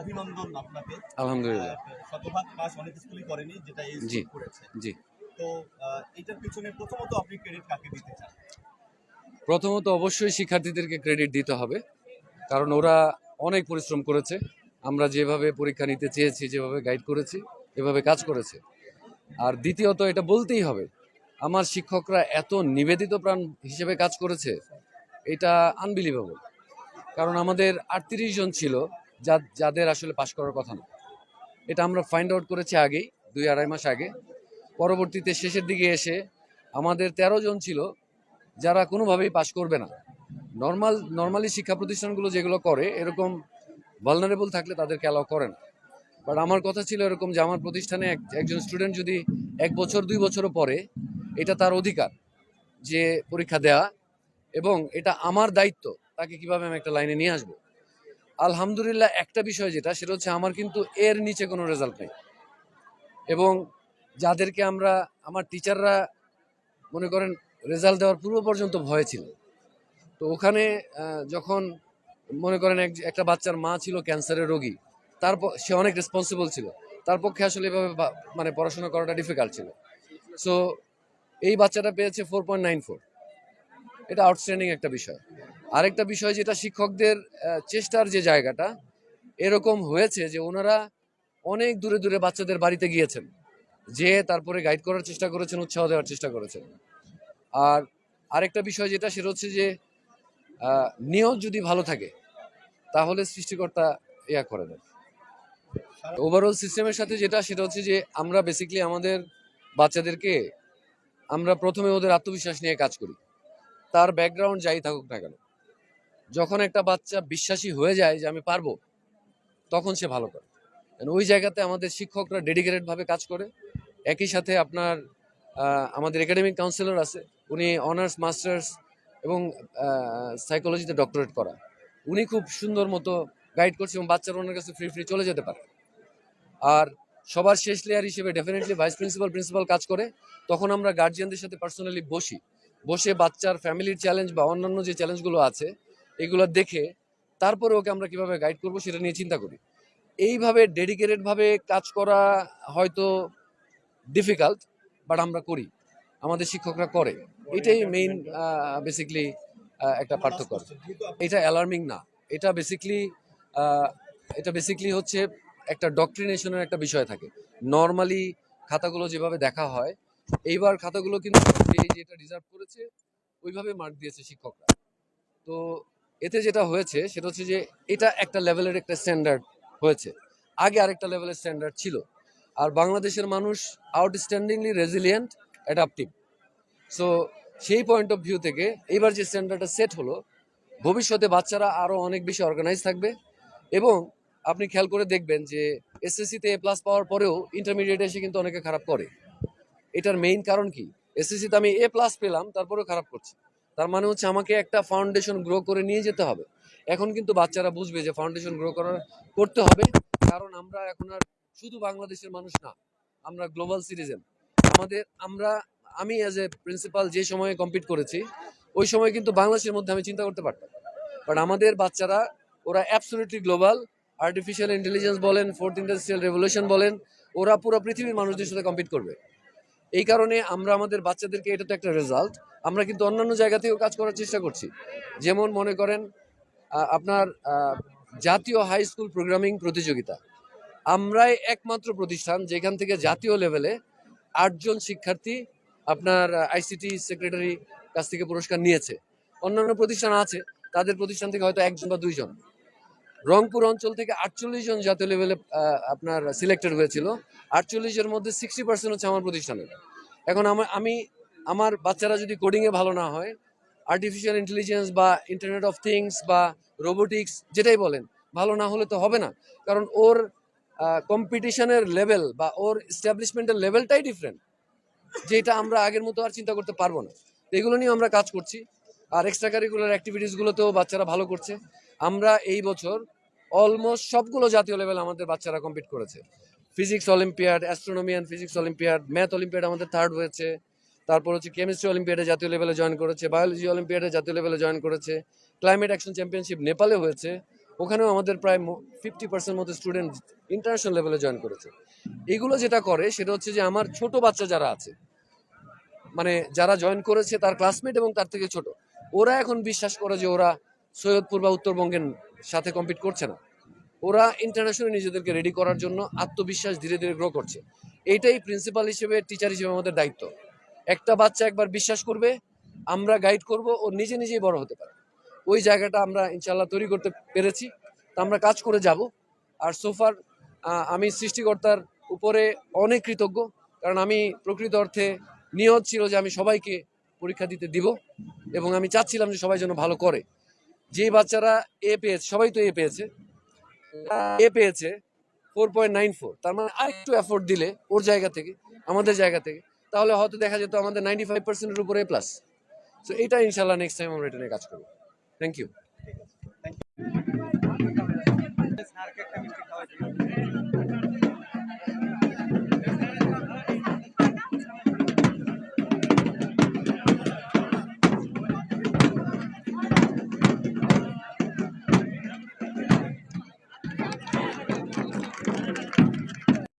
অভিনন্দন আপনাকে। আলহামদুলিল্লাহ। শতভাগ পাস অনেক স্কুলই করেনি যেটা এই জি। করেছে। জি। তো এটার পিছনে প্রথমত আপনি ক্রেডিট কাকে দিতে চান? প্রথমত অবশ্যই শিক্ষার্থীদেরকে ক্রেডিট দিতে হবে কারণ ওরা অনেক পরিশ্রম করেছে। আমরা যেভাবে পরীক্ষা নিতে চেয়েছি যেভাবে গাইড করেছি এভাবে কাজ করেছে। আর দ্বিতীয়ত এটা বলতেই হবে আমার শিক্ষকরা এত নিবেদিত প্রাণ হিসেবে কাজ করেছে এটা আনবিলিভেবল কারণ আমাদের আটত্রিশ জন ছিল, যা, যাদের আসলে পাশ করার কথা না। এটা আমরা ফাইন্ড আউট করেছি আগেই, দুই আড়াই মাস আগে। পরবর্তীতে শেষের দিকে এসে আমাদের তেরো জন ছিল, যারা কোনোভাবেই পাশ করবে না। নর্মাল নর্মালি শিক্ষা প্রতিষ্ঠানগুলো যেগুলো করে, এরকম ভালনারেবল থাকলে তাদেরকে অ্যালাউ করে না। বাট আমার কথা ছিল এরকম যে আমার প্রতিষ্ঠানে এক- একজন স্টুডেন্ট যদি এক বছর, দুই বছরও পরে এটা তার অধিকার যে পরীক্ষা দেয়া। এবং এটা আমার দায়িত্ব তাকে কীভাবে আমি একটা লাইনে নিয়ে আসব? আলহামদুলিল্লাহ, একটা বিষয় যেটা, সেটা হচ্ছে আমার কিন্তু এর নিচে কোনো রেজাল্ট নেই। এবং যাদেরকে আমরা, আমার টিচাররা মনে করেন রেজাল্ট দেওয়ার পূর্ব পর্যন্ত ভয় ছিল। তো ওখানে যখন মনে করেন এক- একটা বাচ্চার মা ছিল ক্যান্সারের রোগী তারপর সে অনেক রেসপন্সিবল ছিল। তার পক্ষে আসলে এভাবে মানে পড়াশোনা করাটা ডিফিকাল্ট ছিল। সো এই বাচ্চাটা পেয়েছে ফোর পয়েন্ট নাইন ফোর এটা আউটস্ট্যান্ডিং একটা বিষয়। আরেকটা বিষয় যেটা শিক্ষকদের চেষ্টার যে জায়গাটা, এরকম হয়েছে যে ওনারা অনেক দূরে দূরে বাচ্চাদের বাড়িতে গিয়েছেন যে তারপরে গাইড করার চেষ্টা করেছেন, উৎসাহ দেওয়ার চেষ্টা করেছেন। আর আরেকটা বিষয় যেটা, সেটা হচ্ছে যে নিয়ত যদি ভালো থাকে, তাহলে সৃষ্টিকর্তা ইয়া করে দেন। ওভারঅল সিস্টেমের সাথে যেটা, সেটা হচ্ছে যে, আমরা বেসিক্যালি আমাদের বাচ্চাদেরকে, আমরা প্রথমে ওদের আত্মবিশ্বাস নিয়ে কাজ করি। তার ব্যাকগ্রাউন্ড যাই থাকুক না কেন। যখন একটা বাচ্চা বিশ্বাসী হয়ে যায় যে আমি পারব, তখন সে ভালো করে। ওই জায়গাতে আমাদের শিক্ষকরা ডেডিকেটেড ভাবে কাজ করে। একই সাথে আপনার আমাদের একাডেমিক কাউন্সিলর আছে। উনি অনার্স মাস্টার্স এবং সাইকোলজিতে ডক্টরেট করা উনি খুব সুন্দর মতো গাইড করছে এবং বাচ্চারা ওনার কাছে ফ্রি ফ্রি চলে যেতে পারে। আর সবার শেষ লেয়ার হিসেবে ডেফিনেটলি ভাইস প্রিন্সিপাল প্রিন্সিপাল কাজ করে। তখন আমরা গার্জিয়ানদের সাথে পার্সোনালি বসি। বসে বাচ্চার ফ্যামিলির চ্যালেঞ্জ বা অন্যান্য যে চ্যালেঞ্জগুলো আছে এগুলো দেখে তারপরে ওকে আমরা কীভাবে গাইড করব সেটা নিয়ে চিন্তা করি। এইভাবে ডেডিকেটেডভাবে কাজ করা হয়তো ডিফিকাল্ট বাট আমরা করি। আমাদের শিক্ষকরা করে। এটাই মেইন বেসিকলি একটা পার্থক্য। এটা অ্যালার্মিং না। এটা বেসিকলি এটা বেসিকলি হচ্ছে একটা ডক্ট্রিনেশনের একটা বিষয় থাকে। নর্মালি খাতাগুলো যেভাবে দেখা হয়, এইবার খাতাগুলো কিন্তু যেটা রিজার্ভ করেছে, ওইভাবে মার্ক দিয়েছে শিক্ষকরা। তো এতে যেটা হয়েছে, সেটা হচ্ছে যে এটা একটা লেভেলের একটা স্ট্যান্ডার্ড হয়েছে। আগে আরেকটা লেভেলের স্ট্যান্ডার্ড ছিল। আর বাংলাদেশের মানুষ আউটস্ট্যান্ডিংলি রেজিলিয়েন্ট অ্যাডাপটিভ সো সেই পয়েন্ট অফ ভিউ থেকে এইবার যে স্ট্যান্ডার্ডটা সেট হলো, ভবিষ্যতে বাচ্চারা আরও অনেক বেশি অর্গানাইজ থাকবে। এবং আপনি খেয়াল করে দেখবেন যে এসএসসিতে এ প্লাস পাওয়ার পরেও ইন্টারমিডিয়েটে এসে কিন্তু অনেকে খারাপ করে। এটার মেইন কারণ কি? এসএসসিতে আমি এ প্লাস পেলাম, তারপরেও খারাপ করছি। তার মানে হচ্ছে আমাকে একটা ফাউন্ডেশন গ্রো করে নিয়ে যেতে হবে। এখন কিন্তু বাচ্চারা বুঝবে যে ফাউন্ডেশন গ্রো করার, করতে হবে। কারণ আমরা এখন আর শুধু বাংলাদেশের মানুষ না, আমরা গ্লোবাল সিটিজেন আমাদের, আমরা, আমি অ্যাজ এ প্রিন্সিপাল যে সময়ে কম্পিট করেছি, ওই সময় কিন্তু বাংলাদেশের মধ্যে আমি চিন্তা করতে পারতাম। বাট আমাদের বাচ্চারা, ওরা অ্যাবসলিউটলি গ্লোবাল আর্টিফিশিয়াল ইন্টেলিজেন্স বলেন ফোর্থ ইন্ডাস্ট্রিয়াল রেভলিউশন বলেন, ওরা পুরো পৃথিবীর মানুষদের সাথে কম্পিট করবে। এই কারণে আমরা আমাদের বাচ্চাদেরকে এটা তো একটা রেজাল্ট আমরা কিন্তু অন্যান্য জায়গা থেকেও কাজ করার চেষ্টা করছি। যেমন মনে করেন আপনার জাতীয় হাই স্কুল প্রোগ্রামিং প্রতিযোগিতা। আমরাই একমাত্র প্রতিষ্ঠান যেখান থেকে জাতীয় লেভেলে আটজন শিক্ষার্থী আপনার আইসিটি সেক্রেটারি কাছ থেকে পুরস্কার নিয়েছে। অন্যান্য প্রতিষ্ঠান আছে, তাদের প্রতিষ্ঠান থেকে হয়তো একজন বা দুইজন। রংপুর অঞ্চল থেকে আটচল্লিশ জন জাতীয় লেভেলে আপনার সিলেক্টেড হয়েছিল। আটচল্লিশের মধ্যে সিক্সটি পার্সেন্ট হচ্ছে আমার প্রতিষ্ঠানের। এখন আমার, আমি, আমার বাচ্চারা যদি কোডিংয়ে ভালো না হয় আর্টিফিশিয়াল ইন্টেলিজেন্স বা ইন্টারনেট অফ থিংস বা রোবোটিক্স যেটাই বলেন, ভালো না হলে তো হবে না। কারণ ওর কম্পিটিশনের লেভেল বা ওর এস্টাবলিশমেন্টের লেভেলটাই ডিফারেন্ট যেটা আমরা আগের মতো আর চিন্তা করতে পারব না। এগুলো নিয়ে আমরা কাজ করছি। আর এক্সট্রা কারিকুলার অ্যাক্টিভিটিসগুলোতেও বাচ্চারা ভালো করছে। আমরা এই বছর অলমোস্ট সবগুলো জাতীয় লেভেল আমাদের বাচ্চারা কম্পিট করেছে। Physics olympiad astronomy and physics olympiad math olympiad আমাদের থার্ড হয়েছে। তারপর হচ্ছে কেমিস্ট্রি অলিম্পিয়াডে জাতীয় লেভেলে জয়েন করেছে বায়োলজি অলিম্পিয়াডে জাতীয় লেভেলে জয়েন করেছে। ক্লাইমেট অ্যাকশন চ্যাম্পিয়নশিপ নেপালে হয়েছে। ওখানেও আমাদের প্রায় ফিফটি পার্সেন্ট মতো স্টুডেন্ট ইন্টারন্যাশনাল লেভেলে জয়েন করেছে। এগুলো যেটা করে সেটা হচ্ছে যে আমার ছোট বাচ্চা যারা আছে মানে যারা জয়েন করেছে তার ক্লাসমেট এবং তার থেকে ছোট। ওরা এখন বিশ্বাস করে যে ওরা সৈয়দপুর বা উত্তরবঙ্গের সাথে কম্পিট করছে না। ওরা ইন্টারন্যাশনাল নিজেদেরকে রেডি করার জন্য আত্মবিশ্বাস ধীরে ধীরে গ্রো করছে। এইটাই প্রিন্সিপাল হিসেবে টিচার হিসেবে আমাদের দায়িত্ব। একটা বাচ্চা একবার বিশ্বাস করবে, আমরা গাইড করব, ও নিজে নিজেই বড় হতে পারে ওই জায়গাটা আমরা ইনশাল্লাহ তৈরি করতে পেরেছি। তা আমরা কাজ করে যাব। আর সোফার আমি সৃষ্টিকর্তার উপরে অনেক কৃতজ্ঞ। কারণ আমি প্রকৃত অর্থে নিয়ত ছিল যে আমি সবাইকে পরীক্ষা দিতে দিব এবং আমি চাচ্ছিলাম যে সবাই যেন ভালো করে। যে বাচ্চারা এ পেয়েছে, সবাই তো এ পেয়েছে। এ পেয়েছে ফোর পয়েন্ট নাইন ফোর তার মানে আরেকটু এফোর্ট দিলে ওর জায়গা থেকে, আমাদের জায়গা থেকে, তাহলে হয়তো দেখা যেত আমাদের নাইনটি ফাইভ পার্সেন্টের উপরে প্লাস সো এটা ইনশাল্লাহ নেক্সট টাইম আমরা এটা নিয়ে কাজ করব। Thank you